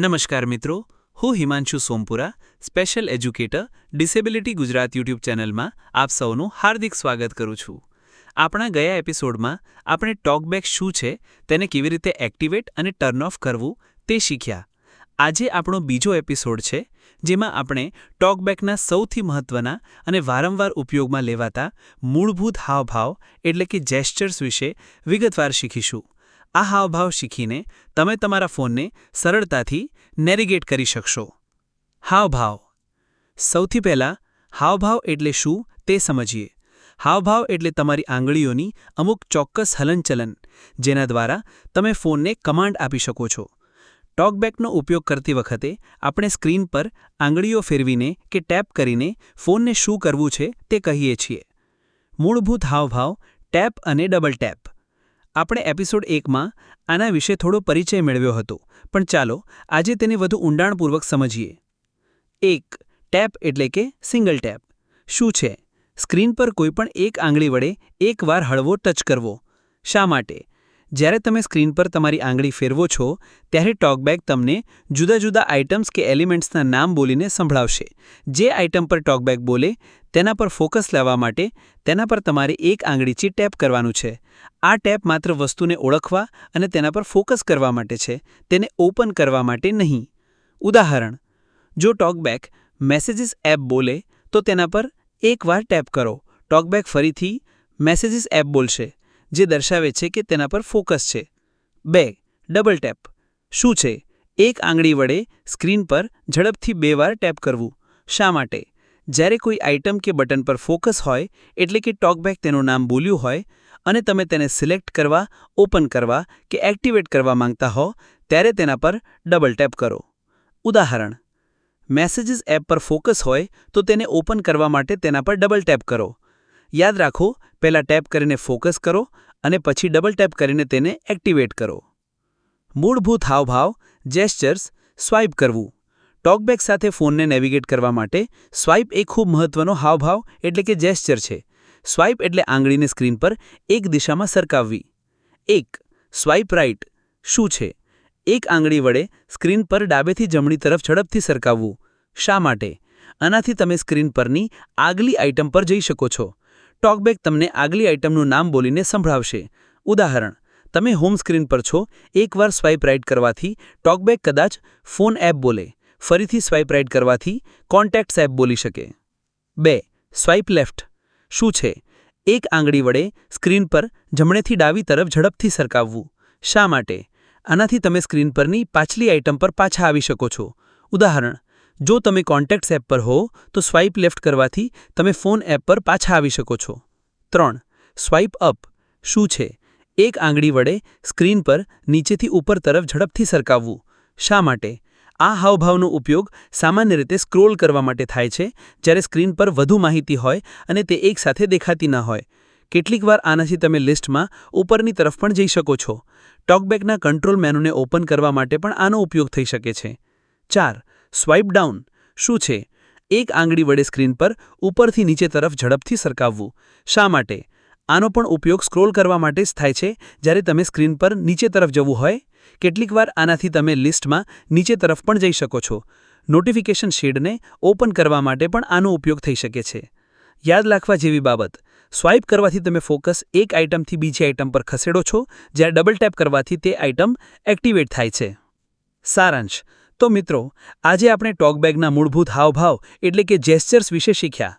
નમસ્કાર મિત્રો, હું Himanshu Sompura, special educator, disability Gujarat YouTube ચેનલમાં આપ સૌનું હાર્દિક સ્વાગત કરું છું. આપણા ગયા એપિસોડમાં આપણે ટોકબેક શું છે, તેને કેવી રીતે એક્ટિવેટ અને ટર્ન ઓફ કરવું તે શીખ્યા. આજે આપણો બીજો એપિસોડ છે, જેમાં આપણે ટોકબેકના સૌથી મહત્વના અને વારંવાર ઉપયોગમાં લેવાતા મૂળભૂત હાવભાવ એટલે કે જેસ્ચર્સ વિશે વિગતવાર શીખીશું. આ હાવભાવ શીખીને તમે તમારા ફોનને સરળતાથી નેવિગેટ કરી શકશો. હાવભાવ. સૌથી પહેલાં, હાવભાવ એટલે શું તે સમજીએ. હાવભાવ એટલે તમારી આંગળીઓની અમુક ચોક્કસ હલનચલન, જેના દ્વારા તમે ફોનને કમાન્ડ આપી શકો છો. ટોકબેકનો ઉપયોગ કરતી વખતે આપણે સ્ક્રીન પર આંગળીઓ ફેરવીને કે ટેપ કરીને ફોનને શું કરવું છે તે કહીએ છીએ. મૂળભૂત હાવભાવ ટેપ અને ડબલ ટેપ. આપણે એપિસોડ એકમાં આના વિશે થોડો પરિચય મેળવ્યો હતો, પણ ચાલો આજે તેને વધુ ઊંડાણપૂર્વક સમજીએ. એક, ટેપ એટલે કે સિંગલ ટેપ. શું છે? સ્ક્રીન પર કોઈપણ એક આંગળી વડે એકવાર હળવો ટચ કરવો. શા માટે? જ્યારે તમે સ્ક્રીન પર તમારી આંગળી ફેરવો છો, ત્યારે ટોકબેક તમને જુદા જુદા આઇટમ્સ કે એલિમેન્ટ્સના નામ બોલીને સંભળાવશે. જે આઇટમ પર ટોકબેક બોલે, તેના પર ફોકસ લેવા માટે તેના પર તમારે એક આંગળીથી ટેપ કરવાનું છે. આ ટેપ માત્ર વસ્તુને ઓળખવા અને તેના પર ફોકસ કરવા માટે છે, તેને ઓપન કરવા માટે નહીં. ઉદાહરણ, જો ટોકબેક મેસેજીસ એપ બોલે, તો તેના પર એકવાર ટેપ કરો. ટોકબેક ફરીથી મેસેજીસ એપ બોલશે. જે દર્શાવે છે કે તેના પર ફોકસ છે. બે, ડબલ ટેપ. શું છે? એક આંગળી વડે સ્ક્રીન પર ઝડપથી બે વાર ટેપ કરવું. શા માટે? જ્યારે કોઈ આઇટમ કે બટન પર ફોકસ હોય, એટલે કે ટોકબેક તેનું નામ બોલ્યું હોય, અને તમે તેને સિલેક્ટ કરવા, ઓપન કરવા કે એક્ટિવેટ કરવા માંગતા હો, ત્યારે તેના પર ડબલ ટેપ કરો. ઉદાહરણ. મેસેજીસ એપ પર ફોકસ હોય, તો તેને ઓપન કરવા માટે તેના પર ડબલ ટેપ કરો. યાદ રાખો પહેલાં ટેપ કરીને ફોકસ કરો અને પછી ડબલ ટેપ કરીને તેને એક્ટિવેટ કરો. મૂળભૂત હાવભાવ જેસ્ચર્સ સ્વાઇપ કરવું. ટોકબેક સાથે ફોનને નેવિગેટ કરવા માટે સ્વાઇપ એ ખૂબ મહત્વનો હાવભાવ એટલે કે જેસ્ચર છે. સ્વાઇપ એટલે આંગળીને સ્ક્રીન પર એક દિશામાં સરકાવવી. એક, સ્વાઇપ રાઇટ શું છે? એક આંગળી વડે સ્ક્રીન પર ડાબેથી જમણી તરફ ઝડપથી સરકાવવું. શા માટે? આનાથી તમે સ્ક્રીન પરની આગલી આઇટમ પર જઈ શકો છો. ટોકબેક તમને આગલી આઇટમનું નામ બોલીને સંભળાવશે. ઉદાહરણ, તમે હોમ સ્ક્રીન પર છો, એકવાર સ્વાઇપ રાઇટ કરવાથી ટોકબેક કદાચ ફોન એપ બોલે, ફરીથી સ્વાઇપ રાઇટ કરવાથી કોન્ટેક્ટ્સ એપ બોલી શકે. બે, સ્વાઇપ લેફ્ટ, શું છે? એક આંગળી વડે સ્ક્રીન પર જમણેથી ડાબી તરફ ઝડપથી સરકાવવું. શા માટે? આનાથી તમે સ્ક્રીન પરની પાછલી આઇટમ પર પાછા આવી શકો છો. ઉદાહરણ જો તમે કોન્ટેક્ટ્સ એપ પર હો, તો સ્વાઇપ લેફ્ટ કરવાથી તમે ફોન એપ પર પાછા આવી શકો છો. ત્રણ, સ્વાઇપ અપ. શું છે? એક આંગળી વડે સ્ક્રીન પર નીચેથી ઉપર તરફ ઝડપથી સરકાવવું. શા માટે? આ હાવભાવનો ઉપયોગ સામાન્ય રીતે સ્ક્રોલ કરવા માટે થાય છે, જ્યારે સ્ક્રીન પર વધુ માહિતી હોય અને તે એકસાથે દેખાતી ન હોય. કેટલીકવાર આનાથી તમે લિસ્ટમાં ઉપરની તરફ પણ જઈ શકો છો. ટોકબેકના કંટ્રોલ મેનુને ઓપન કરવા માટે પણ આનો ઉપયોગ થઈ શકે છે. ચાર સ્વાઇપ ડાઉન. શું છે? એક આંગળી વડે સ્ક્રીન પર ઉપરથી નીચે તરફ ઝડપથી સરકાવવું. શા માટે? આનો પણ ઉપયોગ સ્ક્રોલ કરવા માટે જ થાય છે, જ્યારે તમે સ્ક્રીન પર નીચે તરફ જવું હોય. કેટલીકવાર આનાથી તમે લિસ્ટમાં નીચે તરફ પણ જઈ શકો છો. નોટિફિકેશન શેડને ઓપન કરવા માટે પણ આનો ઉપયોગ થઈ શકે છે. યાદ રાખવા જેવી બાબત. સ્વાઇપ કરવાથી તમે ફોકસ એક આઇટમથી બીજી આઇટમ પર ખસેડો છો જ્યારે ડબલ ટેપ કરવાથી તે આઇટમ એક્ટિવેટ થાય છે. સારાંશ. તો મિત્રો, આજે આપણે ટોકબેગના મૂળભૂત હાવભાવ એટલે કે જેસ્ચર્સ વિશે શીખ્યા.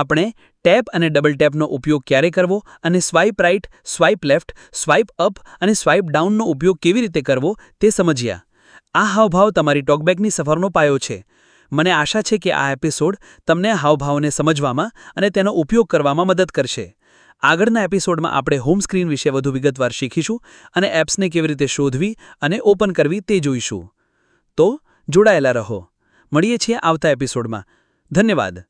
આપણે ટેપ અને ડબલ ટેપનો ઉપયોગ ક્યારે કરવો અને swipe right swipe left swipe up અને સ્વાઇપ ડાઉનનો ઉપયોગ કેવી રીતે કરવો તે સમજ્યા. આ હાવભાવ તમારી ટોકબેગની સફરનો પાયો છે. મને આશા છે કે આ એપિસોડ તમને હાવભાવને સમજવામાં અને તેનો ઉપયોગ કરવામાં મદદ કરશે. આગળના એપિસોડમાં આપણે હોમ સ્ક્રીન વિશે વધુ વિગતવાર શીખીશું અને એપ્સને કેવી રીતે શોધવી અને ઓપન કરવી તે જોઈશું. તો જોડાયેલા રહો. મળીએ છીએ આવતા એપિસોડમાં ધન્યવાદ.